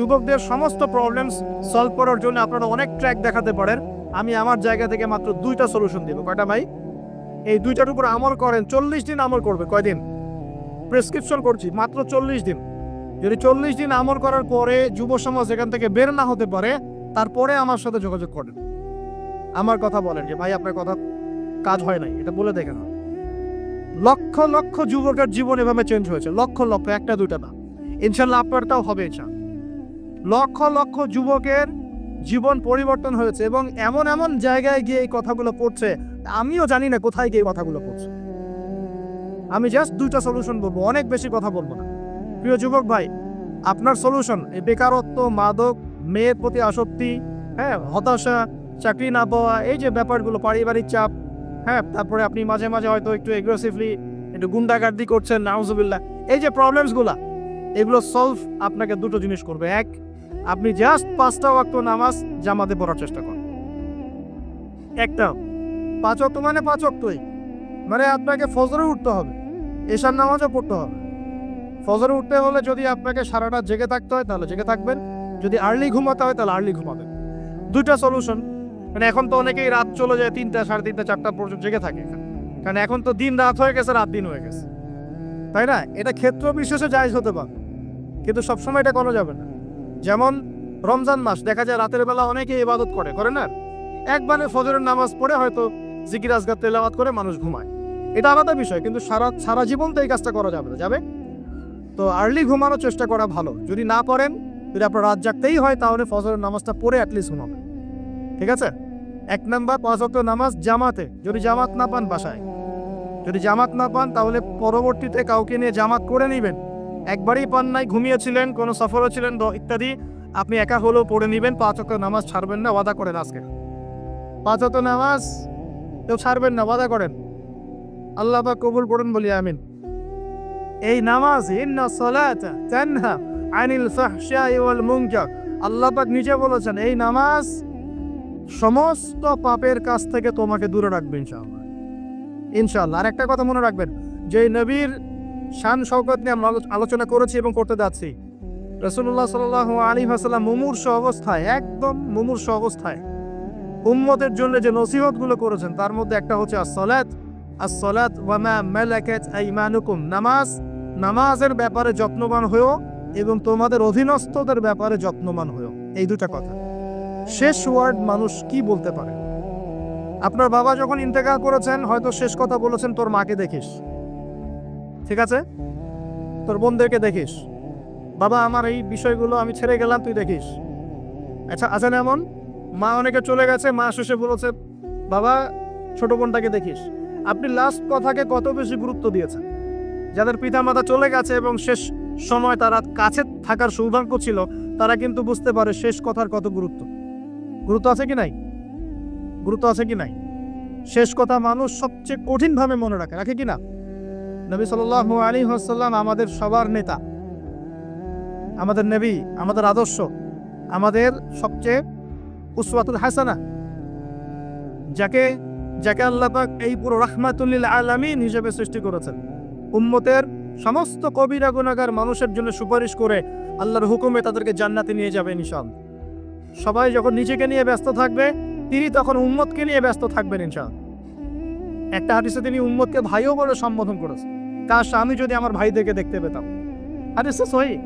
যুবকদের সমস্ত problem solve করার জন্য আপনারা অনেক ট্র্যাক দেখাতে পারেন। আমি আমার জায়গা থেকে মাত্র দুইটা সলিউশন দিব। কয়টা ভাই? এই দুইটার উপর আমল করেন, চল্লিশ দিন আমল করবে। কয়দিন? প্রেসক্রিপশন করছি, মাত্র চল্লিশ দিন। যদি চল্লিশ দিন আমল করার পরে যুব সমাজ এখান থেকে বের না হতে পারে, তারপরে আমার সাথে যোগাযোগ করেন। আমার কথা বলেন যে, ভাই, আপনার কথা কাজ হয় নাই, এটা বলে দেখেন। লক্ষ লক্ষ যুবকের জীবন এভাবে চেঞ্জ হয়েছে। লক্ষ লক্ষ, একটা দুইটা না। ইনশাল্লাহ আপনারটাও হবে, ইনশাল্লাহ। লক্ষ লক্ষ যুবকের জীবন পরিবর্তন হয়েছে এবং এমন এমন জায়গায় গিয়ে এই কথাগুলো পড়ছে। আমিও জানি না কোথায় গিয়ে কথাগুলো পড়ছে। আমি জাস্ট দুইটা সলিউশন বলব, অনেক বেশি কথা বলব না। প্রিয় যুবক ভাই, আপনার সলিউশন এই বেকারত্ব, মাদক, মেয়ের প্রতি আসক্তি হ্যাঁ হতাশা, চাকরি না পাওয়া, এই যে ব্যাপারগুলো, পারিবারিক চাপ হ্যাঁ তারপরে আপনি মাঝে মাঝে হয়তো একটু এগ্রেসিভলি একটু গুন্ডাগার্দি করছেন, নাউজুবিল্লাহ। এই যে প্রবলেমসগুলা এগুলো সলভ আপনাকে দুটো জিনিস করবে। এক আপনি জাস্ট পাঁচটা ওয়াক্ত নামাজ জামাতে পড়ার চেষ্টা করুন। একটা, পাঁচ অক্ট মানে পাঁচ অক্টই মানে আপনাকে ফজরে উঠতে হবে, এশার নামাজও পড়তে হবে। ফজরে উঠতে হলে যদি আপনাকে সারাটা জেগে থাকতে হয়, তাহলে জেগে থাকবেন। যদি আর্লি ঘুমাতে হয়, তাহলে আর্লি ঘুমাবেন। দুইটা সলিউশন মানে এখন তো অনেকেই রাত চলে যায় তিনটা, সাড়ে তিনটা, চারটা পর্যন্ত জেগে থাকে। কারণ এখন তো দিন রাত হয়ে গেছে, রাত দিন হয়ে গেছে। তাই না? এটা ক্ষেত্র বিশেষে জায়জ হতে পারে। কিন্তু সবসময় এটা করা যাবে না। যেমন রমজান মাস, দেখা যায় রাতের বেলা অনেকে ইবাদত করে করে না? একবারে ফজরের নামাজ পড়ে হয়তো জিকির, আজগার, তেলাওয়াত করে মানুষ ঘুমায়। এটা আলাদা বিষয়, কিন্তু সারা সারা জীবন তো এই কাজটা করা যাবে না, যাবে? তো আর্লি ঘুমানোর চেষ্টা করা ভালো। যদি না করেন যদি আপনার রাত জাগতেই হয়, তাহলে ফজরের নামাজটা পড়ে অ্যাটলিস্ট ঘুমাবে ঠিক আছে? এক নাম্বার, পাঁচ ওয়াক্ত নামাজ জামাতে। যদি জামাত না পান বাসায়। যদি জামাত না পান, তাহলে পরবর্তীতে কাউকে নিয়ে জামাত করে নেবেন। একবারই পান নাই ঘুমিয়েছিলেন, কোনো সফরে ছিলেন ইত্যাদি। আপনি একা হলেও পড়ে নেবেন, পাঁচ ওয়াক্ত নামাজ ছাড়বেন না, ওয়াদা করেন আজকে। পাঁচ ওয়াক্ত নামাজ? কেউ ছাড়বেন না, ওয়াদা করেন। আল্লাহ বা কবুল করুন বলি, আমিন। এই নামাজ, ইন্না আল্লাহ নিজে বলেছেন, এই নামাজ সমস্ত পাপের কাছ থেকে তোমাকে দূরে রাখবে, ইনশাআল্লাহ। ইনশাআল্লাহ আর একটা কথা মনে রাখবেন যে নবীর শান শওকত নিয়ে আমরা আলোচনা করেছি এবং করতে যাচ্ছি। রসুল্লাহ সাল আলী হাসাল্লাম মুমূর্ষ অবস্থায়, একদম মুমূর্ষ অবস্থায় উম্মতের জন্য যে নসিহতগুলো করেছেন, তার মধ্যে একটা হচ্ছে আসলাত আসলাত ওয়ামা মালাকাত আইমানুকুম। নামাজ, নামাজের ব্যাপারে যত্নবান হয়েও এবং তোমাদের অধীনস্থদের ব্যাপারে যত্নবান হয়েও। এই দুটা কথা। শেষ ওয়ার্ড মানুষ কি বলতে পারে? আপনার বাবা যখন ইন্তেকাল করেছেন, হয়তো শেষ কথা বলেছেন, তোর মাকে দেখিস। ঠিক আছে? তোর বোনদেরকে দেখিস। বাবা, আমার এই বিষয়গুলো আমি ছেড়ে গেলাম, তুই দেখিস। আচ্ছা আছে না এমন? মা অনেকে চলে গেছে, মা শেষে বলেছে, বাবা, ছোট বোনটাকে দেখিস। আপনি লাস্ট কথাকে কত বেশি গুরুত্ব দিয়েছেন? যাদের পিতামাতা চলে গেছে এবং শেষ সময় তারা কাছে থাকার সৌভাগ্য ছিল, তারা কিন্তু বুঝতে পারে শেষ কথার কত গুরুত্ব। গুরুত্ব আছে কি নাই? গুরুত্ব আছে কি নাই? শেষ কথা মানুষ সবচেয়ে কঠিনভাবে মনে রাখে রাখে কি না? নবী সাল্লাহ আলী হাসাল্লাম আমাদের সবার নেতা, আমাদের নবী, আমাদের আদর্শ, আমাদের সবচেয়ে উসওয়াতুল হাসানা, যাকে যাকে আল্লাহ পাক এই পুরো রাহমাতুল্লিল আলামিন হিসেবে সৃষ্টি করেছেন। উম্মতের সমস্ত কবিরা গুনাগার মানুষের জন্য সুপারিশ করে আল্লাহর হুকুমে তাদেরকে জান্নাতে নিয়ে যাবে নিশান সবাই যখন নিজেকে নিয়ে ব্যস্ত থাকবে, তিনি তখন উম্মতকে নিয়ে ব্যস্ত থাকবেন ইনশাল একটা হাদিসে তিনি উম্মতকে ভাইও বলে সম্বোধন করেছেন। কাশ আমি যদি আমার ভাইদেরকে দেখতে পেতাম? হাদিসে সহি।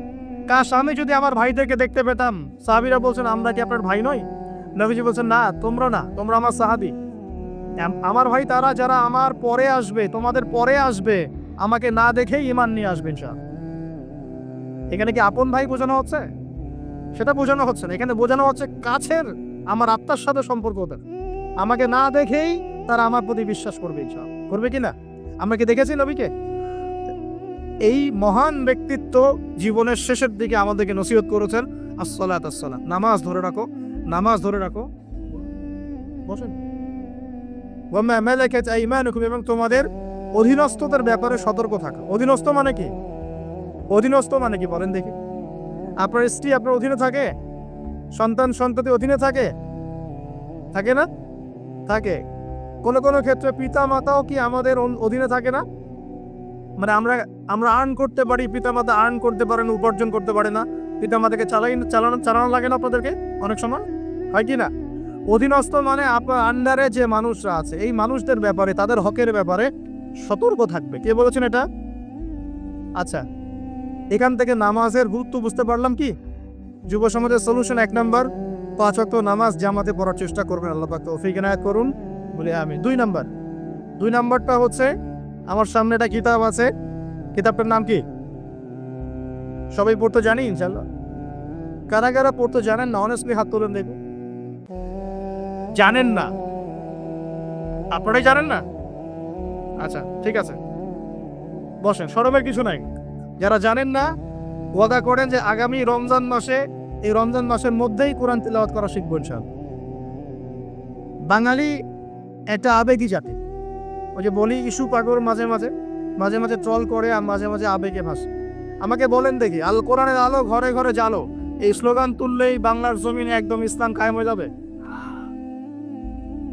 কাশ আমি যদি আমার ভাইদেরকে দেখতে পেতাম? সাহাবিরা বলছেন, আমরা কি আপনার ভাই নই? নবীজি বলছেন, না, তোমরা না, তোমরা আমার সাহাবি। আমার ভাই তারা যারা আমার পরে আসবে, তোমাদের পরে আসবে, আমাকে না দেখেই ইমান নিয়ে আসবেন ইনশাআল্লাহ। এখানে কি আপন ভাই বোঝানো হচ্ছে? সেটা বোঝানো হচ্ছে না। এখানে বোঝানো হচ্ছে কাছের আমার আত্মার সাথে সম্পর্ক আমাকে না দেখেই তারা আমার প্রতি বিশ্বাস করবে ইনশাআল্লাহ। করবে কি না? আমরা কি দেখেছি নবীকে? এই মহান ব্যক্তিত্ব জীবনের শেষের দিকে আমাদেরকে নসিহত করেছেন আসসালাম। নামাজ ধরে রাখো, নামাজ ধরে রাখো। বসেন। এবং তোমাদের অধীনস্থদের ব্যাপারে সতর্ক থাকা। অধীনস্থ মানে কি? অধীনস্থ মানে কি? বলেন দেখি। আপনার স্ত্রী আপনার অধীনে থাকে? সন্তান সন্ততি অধীনে থাকে? থাকে না? থাকে। কোনো কোনো ক্ষেত্রে পিতা মাতাও কি আমাদের অধীনে থাকে না? মানে আমরা আমরা আর্ন করতে পারি পিতা মাতা আর্ন করতে পারেন, উপার্জন করতে পারে না। কিন্তু আমাদেরকে চালাই চালানো চালানো লাগে না আপনাদেরকে অনেক সময়? হয় কি না? অধীনস্থ মানে আপনার আন্ডারে যে মানুষরা আছে, এই মানুষদের ব্যাপারে, তাদের হকের ব্যাপারে সতর্ক থাকবে। কে বলেছেন এটা? আচ্ছা এখান থেকে নামাজের গুরুত্ব বুঝতে পারলাম কি? যুব সমাজের সলিউশন এক নম্বর পাঁচ অক্ট নামাজ জামাতে পড়ার চেষ্টা করবেন, আল্লাহ পাক তৌফিক এনায়েত করুন। বলে আমি দুই নাম্বার। দুই নাম্বারটা হচ্ছে, আমার সামনে একটা কিতাব আছে। কিতাবটার নাম কি? সবাই পড়তে জানি ইনশাল্লাহ কারা কারা পড়তে জানেন না? অনেস্টলি হাত তুলেন দেখুন। জানেন না। আপনারাই জানেন না? আচ্ছা ঠিক আছে। বসেন, সরমের কিছু নাই। যারা জানেন না, ওয়াদা করেন যে আগামী রমজান মাসে, এই রমজান মাসের মধ্যেই কোরআন তিলাওয়াত করা শিখব ইনশাল বাঙালি একটা আবেগই জাতি। ওই যে বলি ইস্যু পাগর মাঝে মাঝে মাঝে মাঝে ট্রল করে আর মাঝে মাঝে আবেগে ভাসে। আমাকে বলেন দেখি, আল কোরআনের আলো ঘরে ঘরে জালো এই স্লোগান তুললেই বাংলার জমিনে একদম ইসলাম কায়েম হয়ে যাবে।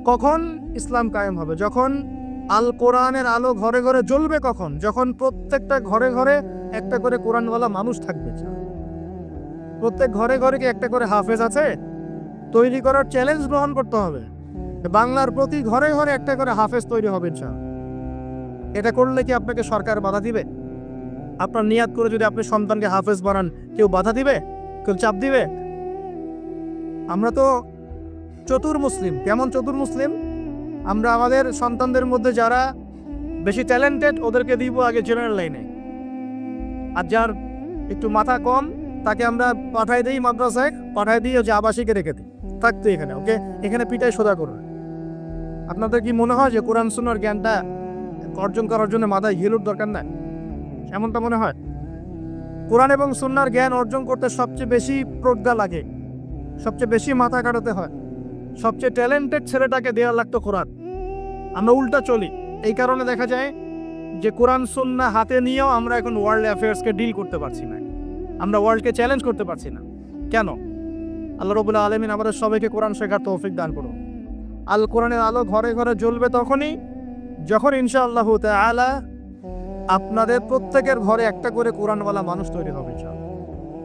কখন ইসলাম কায়েম হবে? যখন আল কোরআনের আলো ঘরে ঘরে জ্বলবে কখন? যখন প্রত্যেকটা ঘরে ঘরে একটা করে কোরআনওয়ালা মানুষ থাকবে। প্রত্যেক ঘরে ঘরে কি একটা করে হাফেজ আছে? তৈরি করার চ্যালেঞ্জ গ্রহণ করতে হবে। বাংলার প্রতি ঘরে ঘরে একটা করে হাফেজ তৈরি হবে ইনশাআল্লাহ। এটা করলে কি আপনাকে সরকার বাধা দিবে? আপনার নিয়াত করে যদি আপনি সন্তানকে হাফেজ বানান, কেউ বাধা দিবে? কেউ চাপ দিবে? আমরা তো চতুর মুসলিম। কেমন চতুর মুসলিম? আমরা আমাদের সন্তানদের মধ্যে যারা বেশি ট্যালেন্টেড ওদেরকে দিব আগে জেনারেল লাইনে আর যার একটু মাথা কম, তাকে আমরা পাঠাই দিই মাদ্রাসায়, পাঠাই দিই যে আবাসিকে রেখে দিই। থাকতে এখানে ওকে এখানে পিটাই সোজা করবে আপনাদের কি মনে হয় যে কোরআন সুন্নার জ্ঞানটা অর্জন করার জন্য মাথায় হিলুর দরকার নাই? এমনটা মনে হয়? কোরআন এবং সুন্নার জ্ঞান অর্জন করতে সবচেয়ে বেশি প্রজ্ঞা লাগে। সবচেয়ে বেশি মাথা কাটাতে হয়। সবচেয়ে ট্যালেন্টেড ছেলেটাকে দেওয়া লাগতো কোরআন। আমরা উল্টা চলি। এই কারণে দেখা যায় যে কোরআন সুন্না হাতে নিয়েও আমরা এখন ওয়ার্ল্ড অ্যাফেয়ার্সকে ডিল করতে পারছি না। আমরা ওয়ার্ল্ডকে চ্যালেঞ্জ করতে পারছি না। কেন? আল্লাহ রবুল্লাহ আলমিন আমাদের সবাইকে কোরআন শেখার তৌফিক দান করুন। আল কোরআনের আলো ঘরে ঘরে জ্বলবে তখনই, যখন ইনশাআল্লাহ আলা আপনাদের প্রত্যেকের ঘরে একটা করে কোরআনওয়ালা মানুষ তৈরি হবে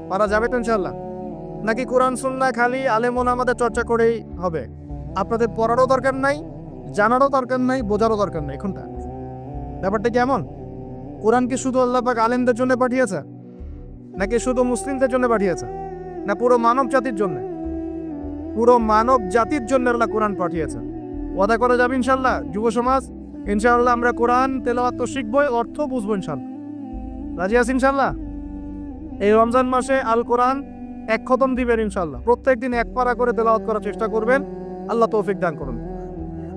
পারা যাবে তো ইনশাল্লাহ নাকি কোরআন সুন্না খালি আলেমন আমাদের চর্চা করেই হবে? আপনাদের পড়ারও দরকার নাই, জানারও দরকার নাই, বোঝারও দরকার নাই এখনটা ব্যাপারটা কেমন কোরআন কি শুধু আল্লাহ পাক আলেমদের জন্য পাঠিয়েছে? নাকি শুধু মুসলিমদের জন্য পাঠিয়েছে? না পুরো মানব জাতির জন্য? পুরো মানব জাতির জন্য আল্লাহ কোরআন পাঠিয়েছে ওয়াদা করা যাবে ইনশাল্লাহ যুব সমাজ, ইনশাআল্লাহ আমরা কোরআন, তেলাওয়াত তো শিখবই, অর্থ বুঝব ইনশাল্লাহ রাজি আছি ইনশাল্লাহ এই রমজান মাসে আল কোরআন এক খতম দিবেন ইনশাল্লাহ প্রত্যেক দিন এক পারা করে তেলাওয়াত করার চেষ্টা করবেন, আল্লাহ তৌফিক দান করুন।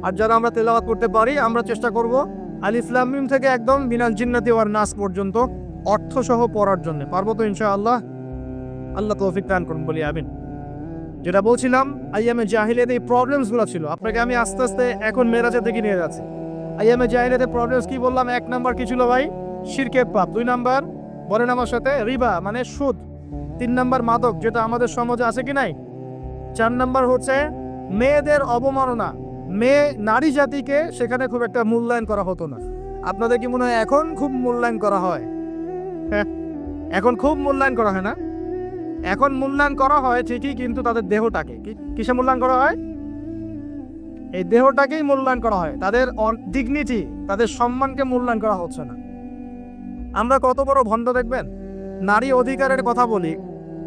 আর যারা আমরা তেলাওয়াত করতে পারি, আমরা চেষ্টা করব আল ইসলামিম থেকে একদম বিনাল জিন্নাতি ওয়ার নাস পর্যন্ত অর্থ সহ পড়ার জন্য। পারব তো ইনশাআল্লাহ? আল্লাহ তৌফিক দান করুন, বলি আমিন। যেটা বলছিলাম আইএমএ জাহিলিয়াতে এই প্রবলেমসগুলো ছিল। আপনাকে আমি আস্তে আস্তে এখন মেরাজের দিকে নিয়ে যাচ্ছি। আইএমএ জাহিলিয়াতে প্রবলেমস কি বললাম? এক নাম্বার কি ছিল ভাই? শিরকের পাপ। দুই নাম্বার, বলেন আমার সাথে, রিবা মানে সুদ। তিন নাম্বার, মাদক, যেটা আমাদের সমাজে আছে কি নাই? চার নাম্বার হচ্ছে, মেয়েদের অবমাননা। মেয়ে, নারী জাতিকে সেখানে খুব একটা মূল্যায়ন করা হতো না। আপনাদের কি মনে হয় এখন খুব মূল্যায়ন করা হয়? হ্যাঁ এখন খুব মূল্যায়ন করা হয় না? এখন মূল্যায়ন করা হয় ঠিকই, কিন্তু তাদের দেহটাকে। কিসে মূল্যায়ন করা হয়? এই দেহটাকেই মূল্যায়ন করা হয়। তাদের ডিগনিটি তাদের সম্মানকে মূল্যায়ন করা হচ্ছে না। আমরা কত বড় ভণ্ড দেখবেন? নারী অধিকারের কথা বলি,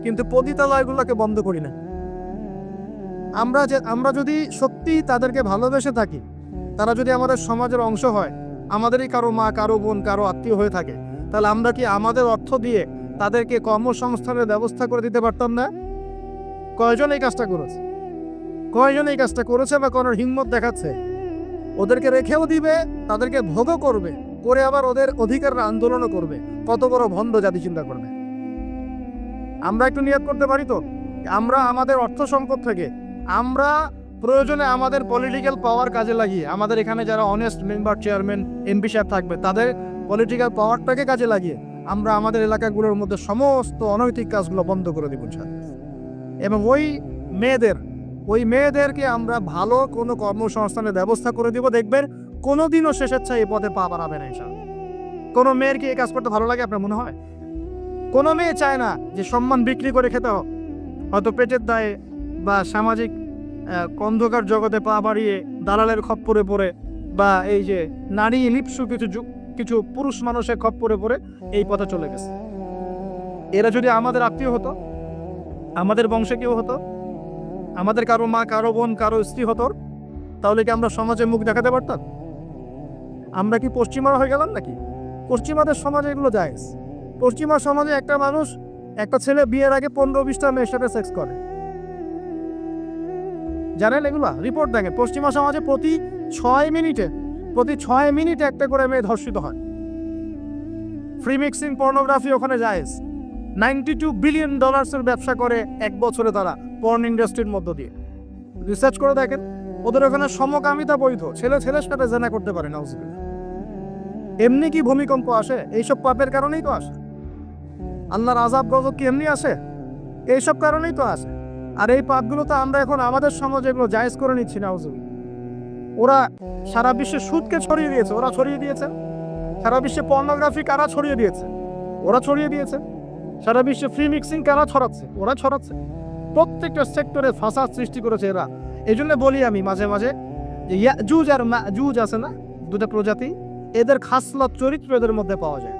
কিন্তু পতিতালয়গুলোকে বন্ধ করি না। আমরা যে, আমরা যদি সত্যি তাদেরকে ভালোবেসে থাকি, তারা যদি আমাদের সমাজের অংশ হয়, আমাদেরই কারও মা, কারও বোন, কারও আত্মীয় হয়ে থাকে, তাহলে আমরা কি আমাদের অর্থ দিয়ে তাদেরকে কর্মসংস্থানের ব্যবস্থা করে দিতে পারতাম না। কয়জন এই কাজটা করেছে? কয়জন এই কাজটা করেছে বা কোনো হিম্মত দেখাচ্ছে? ওদেরকে রেখেও দিবে, তাদেরকে ভোগও করবে, করে আবার ওদের অধিকার আন্দোলনও করবে। কত বড় ভণ্ড জাতি চিন্তা করবে। আমরা একটু নিয়ত করতে পারি তো? আমরা আমাদের অর্থ সম্পদ থেকে, আমরা প্রয়োজনে আমাদের পলিটিক্যাল পাওয়ার কাজে লাগিয়ে, আমাদের এখানে যারা অনেস্ট মেম্বার চেয়ারম্যান এমপি সাহেব থাকবে, তাদের পলিটিক্যাল পাওয়ারটাকে কাজে লাগিয়ে আমরা আমাদের এলাকাগুলোর মধ্যে সমস্ত অনৈতিক কাজগুলো বন্ধ করে দিব। এবং ওই মেয়েদের, ওই মেয়েদেরকে আমরা ভালো কোনো কর্মসংস্থানের ব্যবস্থা করে দিব, দেখবেন কোনোদিনও চাই এই পথে পা বাড়াবে না, ইনশাআল্লাহ। কোনো মেয়ের কি এই কাজ করতে ভালো লাগে, আপনার মনে হয়? কোনো মেয়ে চায় না যে সম্মান বিক্রি করে খেতে হোক। হয়তো পেটের দায়ে বা সামাজিক অন্ধকার জগতে পা বাড়িয়ে দালালের খপ্পরে পড়ে বা এই যে নারী লিপসু কিছু কিছু পুরুষ মানুষের খপ্পরে পরে এই পথে চলে গেছে। এরা যদি আমাদের আত্মীয় হতো, আমাদের বংশে কেউ হতো, আমাদের কারও মা, কারও বোন, কারও স্ত্রী হতো, তাহলে কি আমরা সমাজে মুখ দেখাতে পারতাম? আমরা কি পশ্চিমা হয়ে গেলাম নাকি? পশ্চিমাদের সমাজে এগুলো যায় পশ্চিমা সমাজে একটা মানুষ, একটা ছেলে বিয়ের আগে পনেরো বিশটা মেয়ের সাথে সেক্স করে। জানেন এগুলা? রিপোর্ট দেখেন, পশ্চিমা সমাজে প্রতি ছয় মিনিটে প্রতি ছয় মিনিট একটা করে মেয়ে ধর্ষিত হয়। ফ্রি মিক্সিং পর্নোগ্রাফি ওখানে যায় নাইনটি টু বিলিয়ন ডলার্সের ব্যবসা করে এক বছরে তারা পর্ন ইন্ডাস্ট্রির মধ্য দিয়ে। রিসার্চ করে দেখেন, ওদের ওখানে সমকামিতা বৈধ, ছেলে ছেলের সাথে জেনা করতে পারে না এমনি কি ভূমিকম্প আসে? এইসব পাপের কারণেই তো আসে। আল্লাহর আজাব গজব কি এমনি আসে? এইসব কারণেই তো আসে। আর এই পাপগুলো তো আমরা এখন আমাদের সমাজে এগুলো জায়েজ করে নিচ্ছি না ওরা সারা বিশ্বে সুদকে ছড়িয়ে দিয়েছে, ওরা ছড়িয়ে দিয়েছে। সারা বিশ্বে পর্নোগ্রাফি কারা ছড়িয়ে দিয়েছে? ওরা ছড়িয়ে দিয়েছে। সারা বিশ্বে ফ্রি মিক্সিং কারা ছড়াচ্ছে? ওরা ছড়াচ্ছে। প্রত্যেকটা সেক্টরে ফাসাদ সৃষ্টি করেছে এরা। এই জন্য বলি আমি মাঝে মাঝে যে ইয়াজুজ আর মাজুজ আছে না, দুটা প্রজাতি, এদের খাসলত চরিত্র এদের মধ্যে পাওয়া যায়।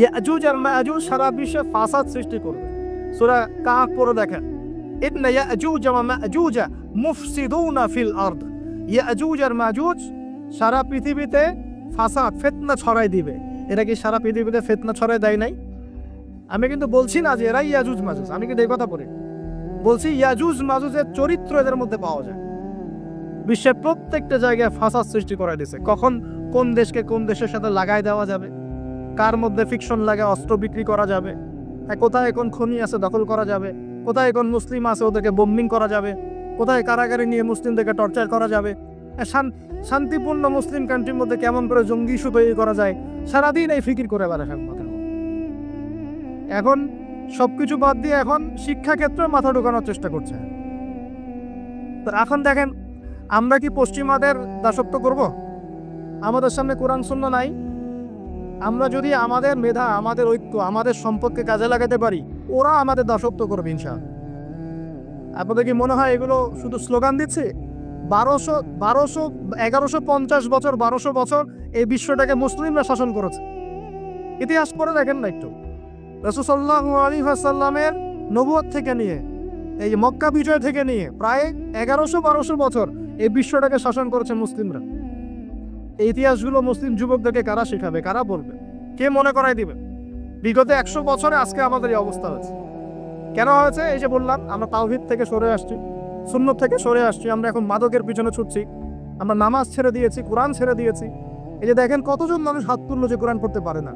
ইয়াজুজ আর মাজুজ সারা বিশ্বে ফাসাদ সৃষ্টি করবে। সূরা কাফ পড়ে দেখেন। ইন্না ইয়াজুজ ওয়া মাজুজ মুফসিদুনা ফিল আরদ। ইয়াজুজ আর মাজুজ, সারা পৃথিবীতে ফাসাদ, ফিতনা ছড়াই দিবে। এরা কি সারা পৃথিবীতে ফিতনা ছড়াই দেয় নাই? আমি কিন্তু বলছি না যে এরাই ইয়াজুজ, মাজুজ। আমি কিন্তু এই কথা বলি। বলছি ইয়াজুজ, মাজুজের চরিত্র এদের মধ্যে পাওয়া যায়। বিশ্বের প্রত্যেকটা জায়গায় ফাসাদ সৃষ্টি করে দিছে। কখন কোন দেশকে কোন দেশের সাথে লাগাই দেওয়া যাবে? কার মধ্যে ফিকশন লাগে, অস্ত্র বিক্রি করা যাবে? কোথায় কোন খনি আছে দখল করা যাবে? কোথায় কোন মুসলিম আছে ওদেরকে বোম্বিং করা যাবে? কোথায় কারাগারে নিয়ে মুসলিমদেরকে টর্চার করা যাবে? শান্তিপূর্ণ মুসলিম কান্ট্রির মধ্যে কেমন করে জঙ্গি ইস্যু তৈরি করা যায়? সারাদিন এই ফিকির করে বেড়ায় মাথার। এখন সবকিছু বাদ দিয়ে এখন শিক্ষাক্ষেত্রে মাথা ঢোকানোর চেষ্টা করছে। তো এখন দেখেন, আমরা কি পশ্চিমাদের দাসত্ব করব? আমাদের সামনে কোরআন শূন্য নাই? আমরা যদি আমাদের মেধা, আমাদের ঐক্য, আমাদের সম্পদকে কাজে লাগাতে পারি, ওরা আমাদের দাসত্ব করবে ইনশা আপনাদের কি মনে হয় এগুলো শুধু স্লোগান দিচ্ছে? বারোশো বারোশো, এগারোশো পঞ্চাশ বছর, বারোশো বছর এই বিশ্বটাকে মুসলিমরা শাসন করেছে। ইতিহাস পড়ে দেখেন না একটু। রসুসাল্লাহ আলী সাল্লামের নবুয়ত থেকে নিয়ে, এই মক্কা বিজয় থেকে নিয়ে প্রায় এগারোশো, বারোশো বছর এই বিশ্বটাকে শাসন করেছে মুসলিমরা। এই ইতিহাসগুলো মুসলিম যুবকদেরকে কারা শেখাবে, কারা বলবে? কে মনে করাই দিবে? বিগত একশো বছরে আজকে আমাদের এই অবস্থা হয়েছে। কেন হয়েছে? এই যে বললাম, আমরা তাওহিদ থেকে সরে আসছি শূন্য থেকে সরে আসছি, আমরা এখন মাদকের পিছনে ছুটছি, আমরা নামাজ ছেড়ে দিয়েছি, কোরআন ছেড়ে দিয়েছি। এই যে দেখেন কতজন মানুষ হাত তুললো যে কোরআন পড়তে পারে না।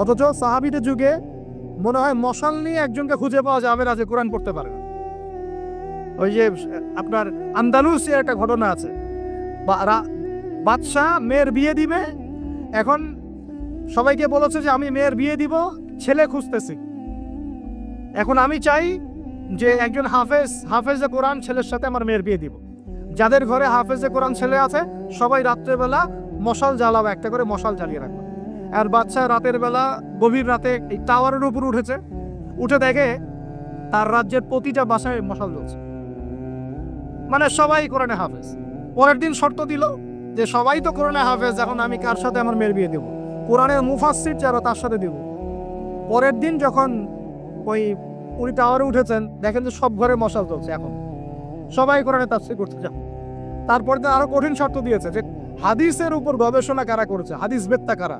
অথচ সাহাবিদের যুগে মনে হয় মশাল নিয়ে একজনকে খুঁজে পাওয়া যাবে না যে কোরআন পড়তে পারে না। ওই যে, আপনার আন্দালুসিয়ার একটা ঘটনা আছে। বাদশাহ মেয়ের বিয়ে দিবে, এখন সবাইকে বলেছে যে আমি মেয়ের বিয়ে দিব, ছেলে খুঁজতেছি। এখন আমি চাই যে একজন হাফেজ, হাফেজে কোরআন ছেলের সাথে আমার মেয়ের বিয়ে দিব। যাদের ঘরে হাফেজে কোরআন ছেলে আছে, সবাই রাত্রেবেলা মশাল জ্বালাবে একটা করে মশাল জ্বালিয়ে রাখবে আর বাচ্চা রাতের বেলা, গভীর রাতে এই টাওয়ারের উপর উঠেছে, উঠে দেখে তার রাজ্যের প্রতিটা বাসায় মশাল জ্বলছে। মানে সবাই কোরআনে হাফেজ। পরের দিন শর্ত দিল যে সবাই তো কোরআনে হাফেজ, এখন আমি কার সাথে আমার মেয়ের বিয়ে দেবো? কোরআনের মুফাসির যারা তার সাথে দেব। পরের দিন যখন ওই উনি টাওয়ারে উঠেছেন, দেখেন যে সব ঘরে মশাল চলছে এখন। সবাই কোরআনে তাফসির করতে যান। তারপর আরও কঠিন শর্ত দিয়েছে যে হাদিসের উপর গবেষণা কারা করেছে? হাদিস বেত্তা কারা?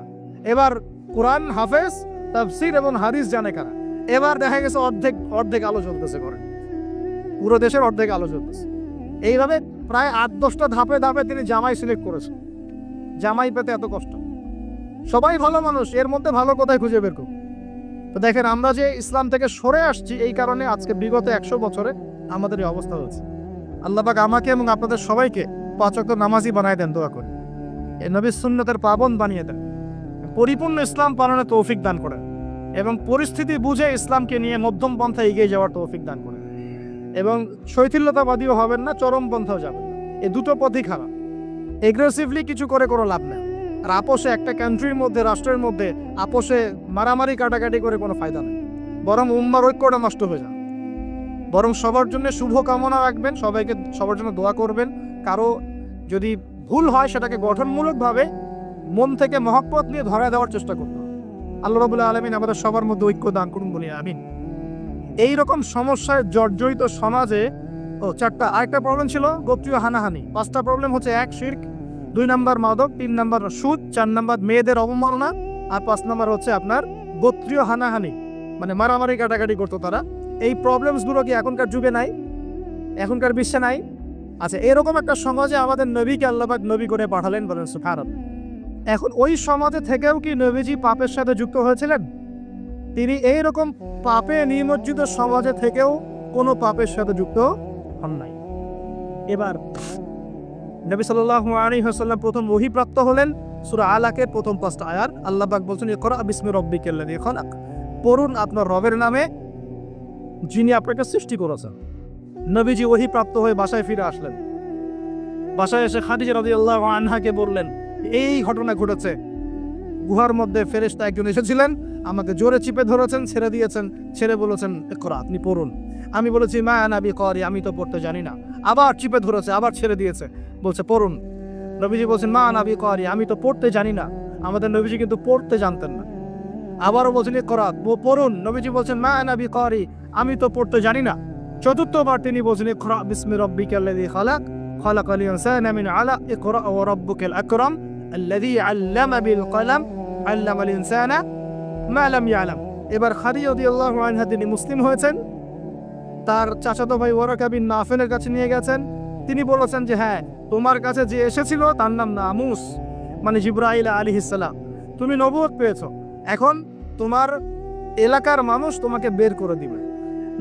এবার কোরআন হাফেজ, তাফসির এবং হাদিস জানে কারা? এবার দেখা গেছে অর্ধেক অর্ধেক আলো চলতেছে করে পুরো দেশের অর্ধেক আলো চলতেছে এইভাবে প্রায় আট, দশটা ধাপে ধাপে তিনি জামাই সিলেক্ট করেছেন। জামাই পেতে এত কষ্ট। সবাই ভালো মানুষ, এর মধ্যে ভালো কোথায় খুঁজে বের করব? তো দেখেন, আমরা যে ইসলাম থেকে সরে আসছি, এই কারণে আজকে বিগত একশো বছরে আমাদের এই অবস্থা হয়েছে। আল্লাহ পাক আমাকে এবং আপনাদের সবাইকে পাচক নামাজি বানায় দেন, দোয়া করে এই নবী সুন্নতের পাবন বানিয়ে দেন। পরিপূর্ণ ইসলাম পালনে তৌফিক দান করেন এবং পরিস্থিতি বুঝে ইসলামকে নিয়ে মধ্যম পন্থা এগিয়ে যাওয়ার তৌফিক দান করেন। এবং শৈথিল্যতাবাদীও হবেন না, চরম পন্থাও যাবেন এই দুটো পথই খারাপ। এগ্রেসিভলি কিছু করে কোনো লাভ নেই। আর আপোষে একটা কান্ট্রির মধ্যে, রাষ্ট্রের মধ্যে আপোষে মারামারি কাটাকাটি করে কোনো ফায়দা নেই। বরং উম্মার ঐক্যটা নষ্ট হয়ে যায়। বরং সবার জন্য শুভ কামনা রাখবেন, সবাইকে সবার জন্য দোয়া করবেন। কারও যদি ভুল হয়, সেটাকে গঠনমূলকভাবে মন থেকে মহব্বত নিয়ে ধরা দেওয়ার চেষ্টা হবে। আল্লাহ রবুল্লাহ আলমিন আমাদের সবার মধ্যে ঐক্য দান করুন বলি, আমিন। এই রকম সমস্যায় জর্জরিত সমাজে ও চারটা, আরেকটা প্রবলেম ছিল, গোত্রীয় হানাহানি। পাঁচটা প্রবলেম হচ্ছে এক, শির্ক দুই নাম্বার মাদক, তিন নাম্বার সুদ, চার নাম্বার মেয়েদের অবমাননা, আর পাঁচ নাম্বার হচ্ছে আপনার গোত্রীয় হানাহানি মানে মারামারি কাটাকাটি করতো তারা। এই প্রবলেমসগুলো কি এখনকার যুগে নাই? এখনকার বিশ্বে নাই? আচ্ছা এরকম একটা সমাজে আমাদের নবীকে আল্লাহবাক নবী করে পাঠালেন বলেন সুফারত এখন ওই সমাজে থেকেও কি নবীজি পাপের সাথে যুক্ত হয়েছিলেন? তিনি এই রকম পাপে নিমজ্জিত সমাজে থেকেও কোনো পাপের সাথে যুক্ত হন নাই। এবার নবী সাল্লাহ আলী হাসাল্লাম প্রথম ওহিপ্রাপ্ত হলেন সুরা আলাকের প্রথম পাঁচটা আয়ার আল্লাহ পাক বলছেন করা বিস্মি রব্বি কেল্লাদি এখন পড়ুন আপনার রবের নামে, যিনি আপনাকে সৃষ্টি করেছেন। নবীজি ওহি প্রাপ্ত হয়ে বাসায় ফিরে আসলেন। বাসায় এসে খাদিজা রাজি আল্লাহ আনহাকে বললেন, এই ঘটনা ঘটেছে। গুহার মধ্যে ফেরেশতা একজন এসেছিলেন, আমাকে জোরে চিপে ধরেছেন, ছেড়ে দিয়েছেন, ছেড়ে বলেছেন করা আপনি পড়ুন। আমি বলেছি, মা নাবি করি আমি তো পড়তে জানি না। আবার চিপে ধরেছে, আবার ছেড়ে দিয়েছে। বলছে, পড়ুন। নবীজি বলছেন, মা নাবি করি, আমি তো পড়তে জানি না। আমাদের নবীজি কিন্তু পড়তে জানতেন না। আবারও বলছেন করা পড়ুন। নবীজি বলছেন, মা নাবি করি, আমি তো পড়তে জানি না। চতুর্থবার তিনি বলছেন, ইকরা বিসমি রব্বিকাল্লাযী খালাক, খালাকাল ইনসানা মিন আলাক, ইকরা ওয়া রাব্বুকাল আকরাম, আল্লাযী আল্লামা বিল কলাম, আল্লামাল ইনসানা মা লাম ইয়ালাম। এবার খাদিজা রাদিয়াল্লাহু আনহা তিনি মুসলিম হয়েছেন। তার চাচাতো ভাই ওয়ারাকা বিন নাফেলের কাছে নিয়ে গেছেন। তিনি বলেছেন যে হ্যাঁ তোমার কাছে যে এসেছিল তার নাম নামুস মানে জিব্রাহিল আলী আলাইহিসসালাম। তুমি নবুয়ত পেয়েছ। এখন তোমার এলাকার মানুষ তোমাকে বের করে দিবে।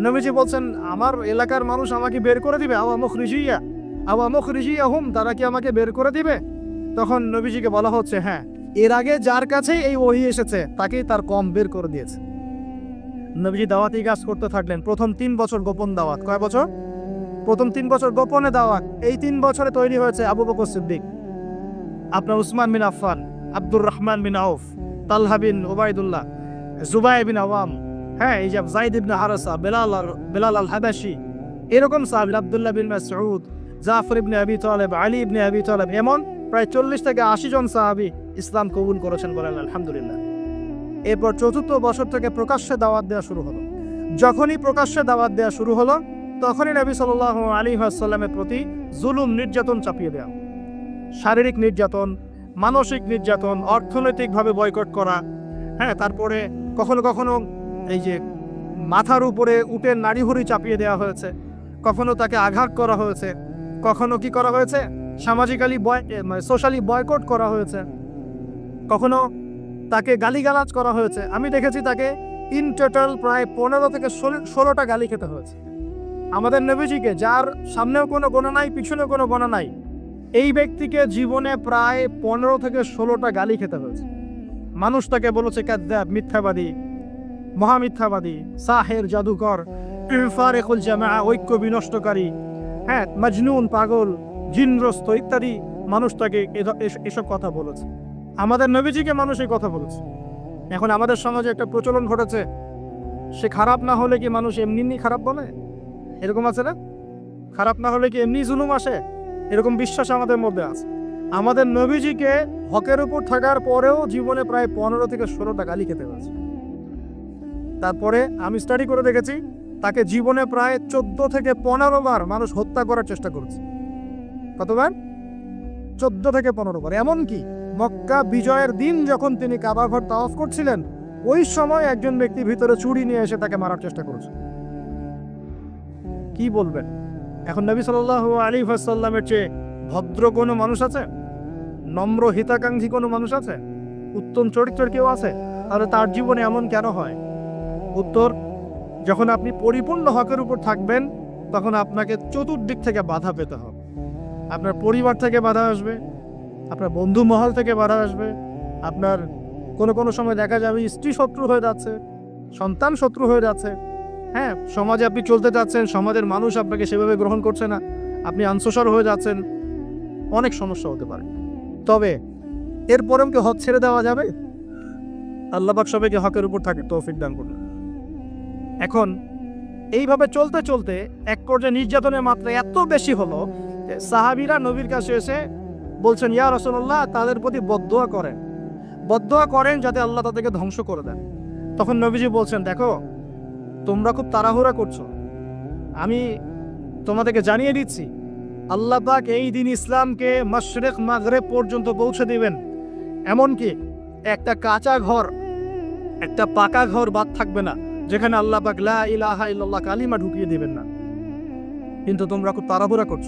নবীজি বলছেন, আমার এলাকার মানুষ আমাকে বের করে দিবে? আওয়া মুখ রিজিয়া আওয়া মুখ রিজিয়া হুম তারা কি আমাকে বের করে দিবে? তখন নবীজিকে বলা হচ্ছে হ্যাঁ এর আগে যার কাছেই এই ওহি এসেছে, তাকেই তার কম বের করে দিয়েছে। নবীজি দাওয়াতি কাজ করতে থাকলেন। প্রথম তিন বছর গোপন দাওয়াত। কয় বছর? প্রথম তিন বছর গোপনে দাওয়াত। এই তিন বছরে তৈরি হয়েছে আবু বকর সিদ্দিক, আপনার উসমান বিন আফফান, আব্দুর রহমান বিন আউফ, তালহা বিন ওবায়দুল্লাহ জুবাই বিন আওয়াম হ্যাঁ এই যে জাইদ ইবনে হারাসা, বেলাল বেলাল আল হাদাসি এরকম সাহাবিল আবদুল্লাহ বিন মাসউদ, জাফর ইবনে আবি তালেব, আলী ইবনে আবি তালেব, এমন প্রায় চল্লিশ থেকে আশি জন সাহাবি ইসলাম কবুল করেছেন বলেন, আলহামদুলিল্লাহ। এরপর চতুর্থ বছর থেকে প্রকাশ্যে দাওয়াত দেওয়া শুরু হলো। যখনই প্রকাশ্যে দাওয়াত দেওয়া শুরু হলো, তখনই নবী সাল্লাহ আলী আসাল্লামের প্রতি জুলুম নির্যাতন চাপিয়ে দেওয়া শারীরিক নির্যাতন, মানসিক নির্যাতন, অর্থনৈতিকভাবে বয়কট করা হ্যাঁ তারপরে কখনো কখনো এই যে মাথার উপরে উটের নাড়িভুড়ি চাপিয়ে দেওয়া হয়েছে, কখনো তাকে আঘাত করা হয়েছে, কখনো কি করা হয়েছে? সামাজিক্যালি বয় মানে সোশ্যালি বয়কট করা হয়েছে, কখনো তাকে গালিগালাজ করা হয়েছে। আমি দেখেছি তাকে ইন টোটাল প্রায় পনেরো থেকে ষোলো- ষোলোটা গালি খেতে হয়েছে। আমাদের নবীজিকে, যার সামনেও কোনো গোনা নাই, পিছনেও কোনো গোনা নাই, এই ব্যক্তিকে জীবনে প্রায় পনেরো থেকে ষোলোটা গালি খেতে হয়েছে। মানুষ তাকে বলেছে, কাদ্দাব, মিথ্যাবাদী, মহামিথ্যাবাদী, সাহের, জাদুকর, ফারেকুল জামা ঐক্য বিনষ্টকারী হ্যাঁ মজনুন, পাগল, জিনগ্রস্ত ইত্যাদি। মানুষ তাকে এস- এসব কথা বলেছে। আমাদের নবীজিকে মানুষ এই কথা বলেছে। এখন আমাদের সমাজে একটা প্রচলন ঘটেছে, সে খারাপ না হলে কি মানুষ এমনি এমনি খারাপ বলে? এরকম আছে না? খারাপ না হলে কি এমনি জুলুম আসে? এরকম বিশ্বাস আমাদের মধ্যে আছে। আমাদের নবীজিকে হকের উপর থাকার পরেও জীবনে প্রায় পনেরো থেকে ষোলোটা গালি খেতে হয়েছে। তারপরে আমি স্টাডি করে দেখেছি, তাকে জীবনে প্রায় চোদ্দ থেকে পনেরো বার মানুষ হত্যা করার চেষ্টা করেছে। কতবার? চোদ্দ থেকে পনেরো বার। এমনকি মক্কা বিজয়ের দিন যখন তিনি কাবাঘর তাওয়াফ করছিলেন, ওই সময় একজন ব্যক্তি ভিতরে চুরি নিয়ে এসে তাকে মারার চেষ্টা করেছে। কি বলবেন? এখন নবী সাল্লাল্লাহু আলী সাল্লামের চেয়ে ভদ্র কোনো মানুষ আছে? নম্র হিতাকাঙ্ক্ষী কোনো মানুষ আছে? উত্তম চরিত্রের কেউ আছে? তাহলে তার জীবনে এমন কেন হয়? উত্তর, যখন আপনি পরিপূর্ণ হকের উপর থাকবেন, তখন আপনাকে চতুর্দিক থেকে বাধা পেতে হবে। আপনার পরিবার থেকে বাধা আসবে আপনার বন্ধু মহল থেকে বাধা আসবে। আপনার কোনো কোনো সময় দেখা যাবে স্ত্রী শত্রু হয়ে যাচ্ছে, সন্তান শত্রু হয়ে যাচ্ছে। হ্যাঁ সমাজে আপনি চলতে যাচ্ছেন সমাজের মানুষ আপনাকে সেভাবে গ্রহণ করছে না। আপনি আনসোসার হয়ে যাচ্ছেন। অনেক সমস্যা হতে পারে। তবে এরপরেও কি হক ছেড়ে দেওয়া যাবে? আল্লাহ পাক সবাইকে হকের উপর থাকে তৌফিক দান করুন। এখন এইভাবে চলতে চলতে এক পর্যায়ে নির্যাতনের মাত্রা এত বেশি হলো সাহাবিরা নবীর কাছে এসে বলছেন, ইয়া রসল্লাহ তাদের প্রতি বদোয়া করেন। বদোয়া করেন যাতে আল্লাহ তাদেরকে ধ্বংস করে দেন। তখন নবীজি বলছেন, দেখো, তোমরা খুব তাড়াহুড়া করছ। আমি তোমাদেরকে জানিয়ে দিচ্ছি, আল্লাহ পাক এই দিন ইসলামকে মশরেক মাগরে পর্যন্ত পৌঁছে দিবেন। এমনকি একটা কাঁচা ঘর, একটা পাকা ঘর বাদ থাকবে না, যেখানে আল্লাহ পাক লা ইলাহা ইল্লাল্লাহ কালিমা ঢুকিয়ে দিবেন না। কিন্তু তোমরা খুব তাড়াহুড়া করছ।